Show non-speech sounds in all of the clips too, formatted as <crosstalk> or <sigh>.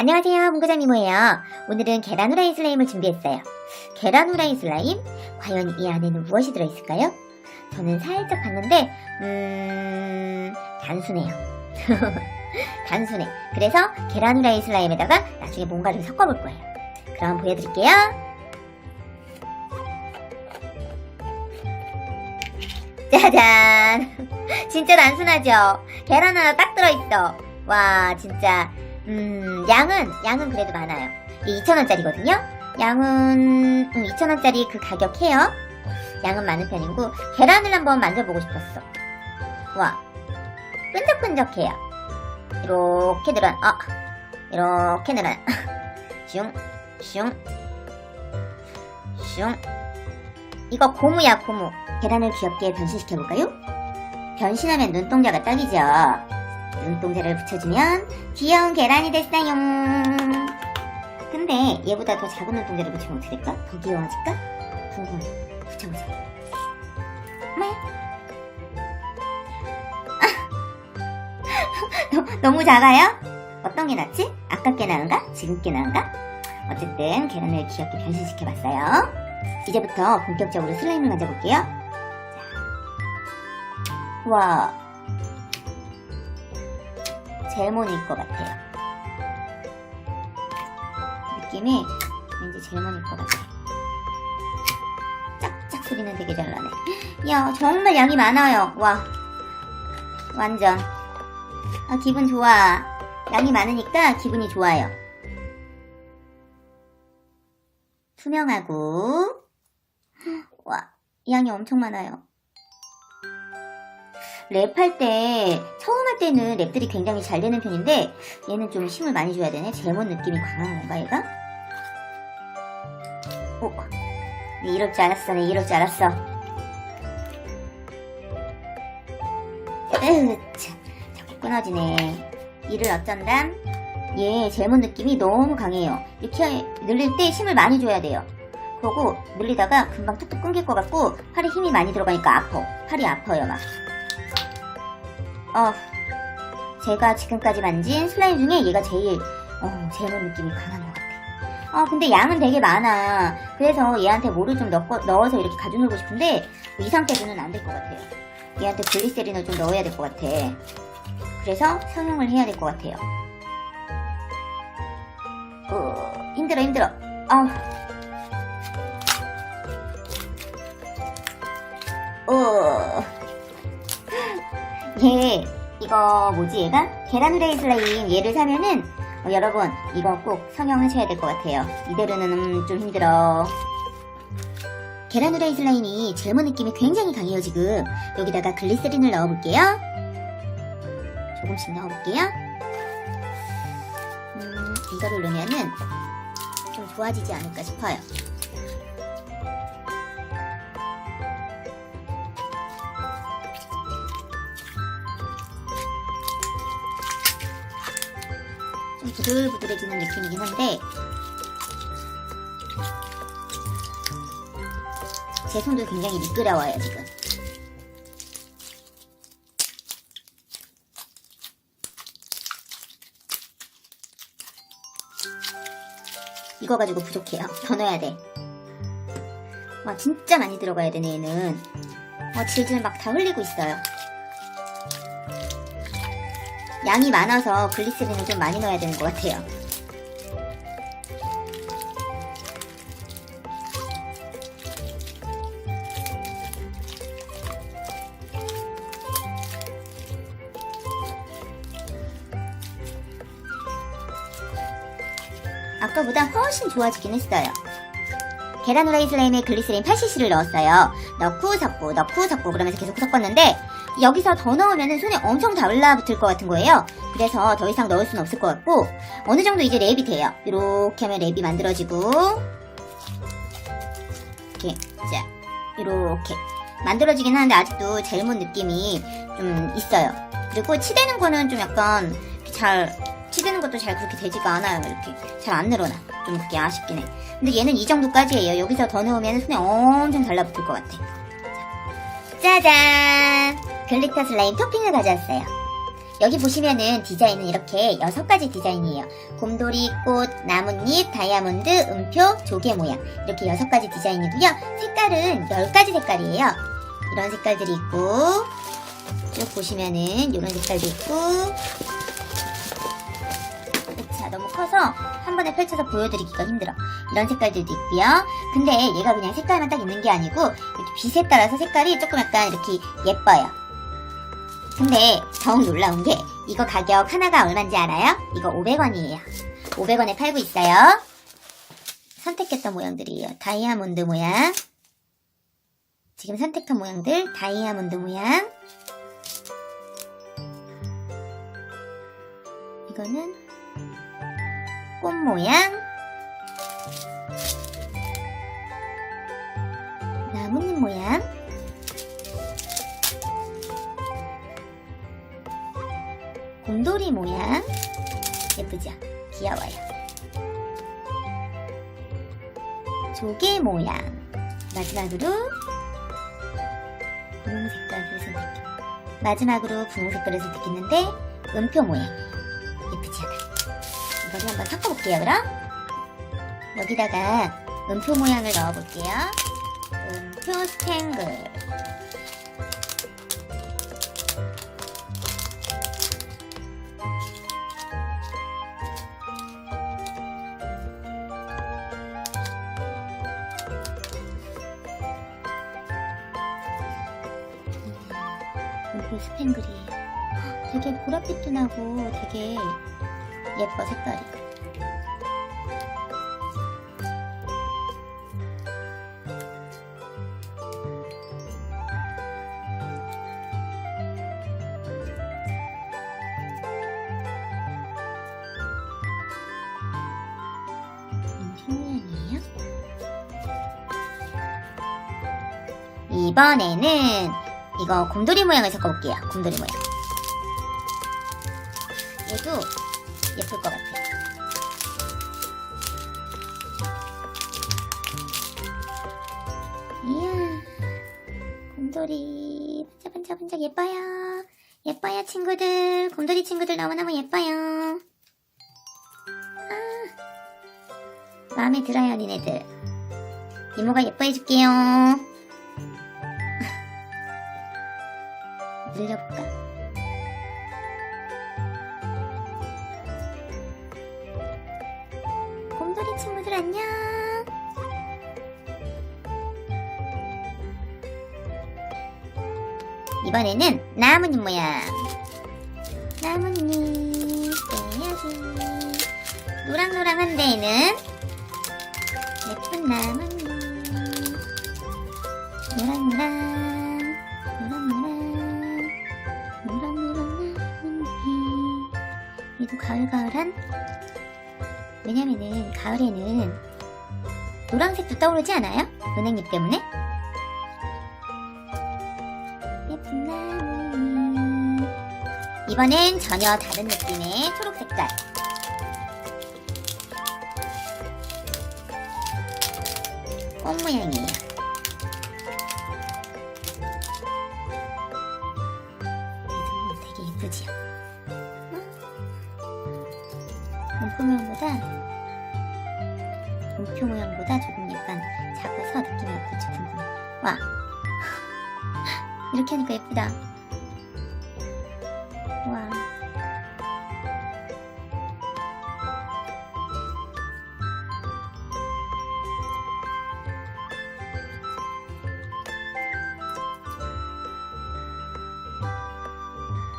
안녕하세요, 문구장 미모예요. 오늘은 계란 후라이 슬라임을 준비했어요. 계란 후라이 슬라임? 과연 이 안에는 무엇이 들어있을까요? 저는 살짝 봤는데, 음, 단순해요. <laughs> 단순해. 그래서 계란 후라이 슬라임에다가 나중에 뭔가를 섞어볼 거예요. 그럼 보여드릴게요. 짜잔! <laughs> 진짜 단순하죠? 계란 하나 딱 들어있어. 와, 진짜. 음, 양은, 양은 그래도 많아요. 이게 2,000원짜리거든요? 양은, 음, 2,000원짜리 그 가격 해요. 양은 많은 편이고, 계란을 한번 만져보고 싶었어. 와, 끈적끈적해요. 이렇게 늘어, 아, 이렇게 늘어. <laughs> 슝, 슝, 슝. 이거 고무야, 고무. 계란을 귀엽게 변신시켜볼까요? 변신하면 눈동자가 딱이죠. 눈동자를 붙여주면 귀여운 계란이 됐어요. 근데 얘보다 더 작은 눈동자를 붙이면 어떻게 될까? 더 귀여워질까? 궁금해. 붙여보자. 네. <laughs> 너- 너무 작아요? 어떤 게 낫지? 아까 게 나은가? 지금 게 나은가? 어쨌든 계란을 귀엽게 변신시켜봤어요. 이제부터 본격적으로 슬라임을 만져볼게요. 자. 와, 젤몬일 것 같아요. 느낌이 왠지 젤몬일 것 같아요. 짝짝 소리는 되게 잘 나네. 야, 정말 양이 많아요. 와, 완전. 아, 기분 좋아. 양이 많으니까 기분이 좋아요. 투명하고, 와, 양이 엄청 많아요. 랩할 때, 처음 할 때는 랩들이 굉장히 잘 되는 편인데, 얘는 좀 힘을 많이 줘야 되네. 제몬 느낌이 강한 건가, 얘가? 오, 네, 이럴 줄 알았어, 네, 이럴 줄 알았어. 자꾸 끊어지네. 이를 어쩐담? 얘 제몬 느낌이 너무 강해요. 이렇게 늘릴 때 힘을 많이 줘야 돼요. 그러고 늘리다가 금방 툭툭 끊길 것 같고 팔에 힘이 많이 들어가니까 아파. 팔이 아파요 막. 어, 제가 지금까지 만진 슬라임 중에 얘가 제일 어, 제몬 느낌이 강한 것 같아. 어, 근데 양은 되게 많아. 그래서 얘한테 뭐를 좀 넣, 넣어서 이렇게 가져놀고 싶은데 이 상태로는 안 될 것 같아요. 얘한테 글리세린을 좀 넣어야 될 것 같아. 그래서 성형을 해야 될 것 같아요. 어, 힘들어 힘들어. 아우. 어. 얘 이거 뭐지 얘가? 계란 후라이 슬라임 얘를 사면은 어, 여러분 이거 꼭 성형하셔야 될 것 같아요. 이대로는 음, 좀 힘들어. 계란 후라이 슬라임이 젤모 느낌이 굉장히 강해요 지금. 여기다가 글리세린을 넣어볼게요. 조금씩 넣어볼게요. 음, 이거를 넣으면은 좀 좋아지지 않을까 싶어요. 좀 부들부들해지는 느낌이긴 한데 제 손도 굉장히 미끄러워요 지금. 이거 가지고 부족해요. <laughs> 더 넣어야 돼. 와, 진짜 많이 들어가야 되네, 얘는. 와, 질질 막 다 흘리고 있어요. 양이 많아서 글리세린을 좀 많이 넣어야 되는 것 같아요. 아까보다 훨씬 좋아지긴 했어요. 계란 후라이 슬라임에 글리세린 8cc를 넣었어요. 넣고 섞고 넣고 섞고 그러면서 계속 섞었는데 여기서 더 넣으면 손에 엄청 달라붙을 것 같은 거예요. 그래서 더 이상 넣을 수는 없을 것 같고 어느 정도 이제 랩이 돼요. 이렇게 하면 랩이 만들어지고 이렇게 자 이렇게 만들어지긴 하는데 아직도 젤몬 느낌이 좀 있어요. 그리고 치대는 거는 좀 약간 잘 치대는 것도 잘 그렇게 되지가 않아요. 이렇게 잘 안 늘어나. 좀 그게 아쉽긴 해. 근데 얘는 이 정도까지예요. 여기서 더 넣으면 손에 엄청 달라붙을 것 같아. 짜잔! 글리터 슬라임 토핑을 가져왔어요. 여기 보시면은 디자인은 이렇게 여섯 가지 디자인이에요. 곰돌이, 꽃, 나뭇잎, 다이아몬드, 음표, 조개 모양. 이렇게 여섯 가지 디자인이고요. 색깔은 열 가지 색깔이에요. 이런 색깔들이 있고, 쭉 보시면은 이런 색깔도 있고, 자, 너무 커서 한 번에 펼쳐서 보여드리기가 힘들어. 이런 색깔들도 있고요. 근데 얘가 그냥 색깔만 딱 있는 게 아니고 이렇게 빛에 따라서 색깔이 조금 약간 이렇게 예뻐요. 근데 더욱 놀라운 게 이거 가격 하나가 얼마인지 알아요? 이거 500원이에요. 500원에 팔고 있어요. 선택했던 모양들이에요. 다이아몬드 모양. 지금 선택한 모양들 다이아몬드 모양. 이거는 꽃 모양. 나뭇잎 모양. 곰돌이 모양. 예쁘죠? 귀여워요. 조개 모양. 마지막으로 분홍 색깔을 선택해. 마지막으로 분홍 색깔을 선택했는데 음표 모양. 예쁘지 않아? 이거를 한번 섞어볼게요, 그럼. 여기다가 음표 모양을 넣어볼게요. 음표 스탱글. 스탱글이에요. 되게 보랏빛도 나고 되게 예뻐 색깔이. 모양이에요. 이번에는 이거 곰돌이 모양을 섞어볼게요. 곰돌이 모양. 얘도 예쁠 것 같아요. 이야, 곰돌이 반짝반짝반짝 예뻐요. 예뻐요 친구들. 곰돌이 친구들 너무너무 예뻐요. 아, 마음에 들어요 니네들. 이모가 예뻐해 줄게요. 늘려볼까? 곰돌이 친구들 안녕. 이번에는 나뭇잎 모양. 나뭇잎 빼야지. 노랑노랑한 데에는 예쁜 나뭇잎. 노랑노랑, 노랑노랑, 가을가을한 왜냐면은 가을에는 노란색도 떠오르지 않아요? 은행잎 때문에? 예쁜 나뭇잎 이번엔 전혀 다른 느낌의 초록 색깔 꽃 모양이에요 되게 예쁘지요? 음표 모양보다 음표 모양보다 조금 약간 작아서 느낌이 어떨지 궁금해. 와 <laughs> 이렇게 하니까 예쁘다. 와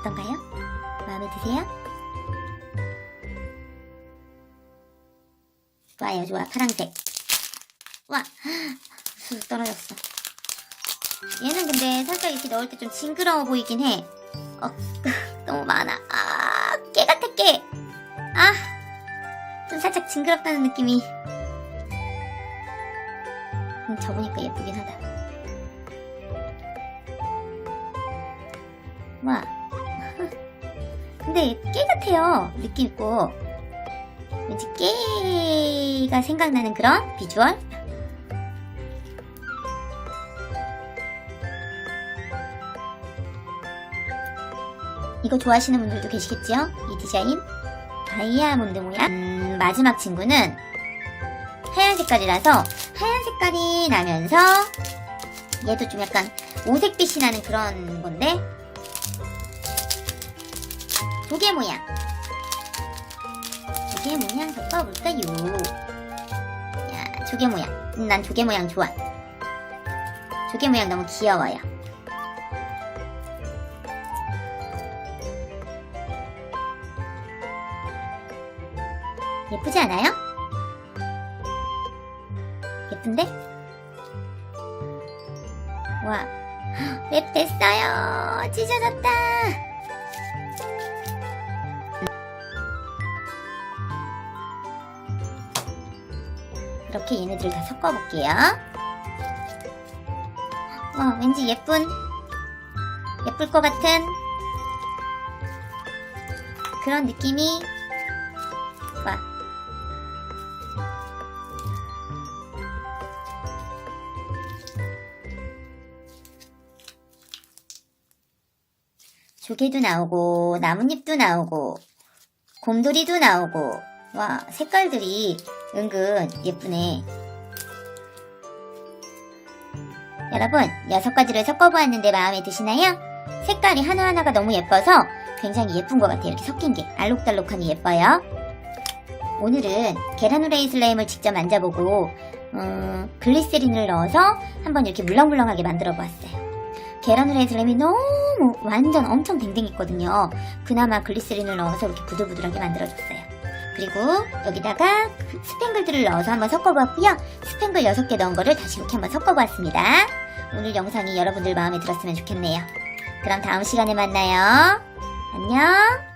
어떤가요? 마음에 드세요? 좋아요, 좋아. 파랑색. 와, 쑥 떨어졌어. 얘는 근데 살짝 이렇게 넣을 때 좀 징그러워 보이긴 해. 어, <laughs> 너무 많아. 아, 깨 같아, 깨. 아, 좀 살짝 징그럽다는 느낌이. 음, 접으니까 예쁘긴 하다. 와. <laughs> 근데 깨 같아요. 느낌 있고. 깨가 생각나는 그런 비주얼? 이거 좋아하시는 분들도 계시겠죠? 이 디자인 다이아몬드 모양 음, 마지막 친구는 하얀 색깔이라서 하얀 색깔이 나면서 얘도 좀 약간 오색빛이 나는 그런 건데 조개 모양 조개 모양 섞어볼까요? 야 조개 모양 음, 난 조개 모양 좋아 조개 모양 너무 귀여워요 예쁘지 않아요? 예쁜데? 와, <gasps> 랩 됐어요. 찢어졌다. 이렇게 얘네들을 다 섞어볼게요. 와, 왠지 예쁜, 예쁠 것 같은 그런 느낌이 와. 조개도 나오고 나뭇잎도 나오고 곰돌이도 나오고 와 색깔들이 은근 예쁘네 여러분 여섯 가지를 섞어보았는데 마음에 드시나요? 색깔이 하나하나가 너무 예뻐서 굉장히 예쁜 것 같아요 이렇게 섞인 게 알록달록하니 예뻐요 오늘은 계란 후레이 슬라임을 직접 만져보고 음, 글리세린을 넣어서 한번 이렇게 물렁물렁하게 만들어 보았어요 계란 후라이 슬램이 너무 완전 엄청 댕댕했거든요. 그나마 글리세린을 넣어서 이렇게 부들부들하게 만들어줬어요. 그리고 여기다가 그 스팽글들을 넣어서 한번 섞어보았고요. 스팽글 6개 넣은 거를 다시 이렇게 한번 섞어보았습니다. 오늘 영상이 여러분들 마음에 들었으면 좋겠네요. 그럼 다음 시간에 만나요. 안녕!